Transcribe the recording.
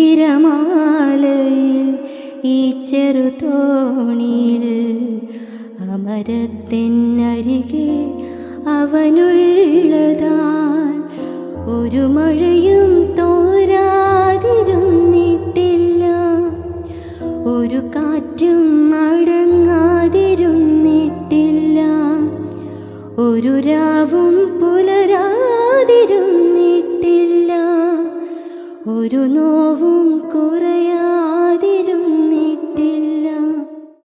തിരമാലയിൽ ഈ ചെറുതോണിയിൽ അമരത്തിനരികെ അവനുള്ളതാൽ ഒരു മഴയും തോരാതിരുന്നിട്ടില്ല. ഒരു കാറ്റും അടങ്ങാതിരുന്നിട്ടില്ല. ഒരു രാവും പുലരാതിരുന്നിട്ടില്ല ഒരു നോവും കുറയാ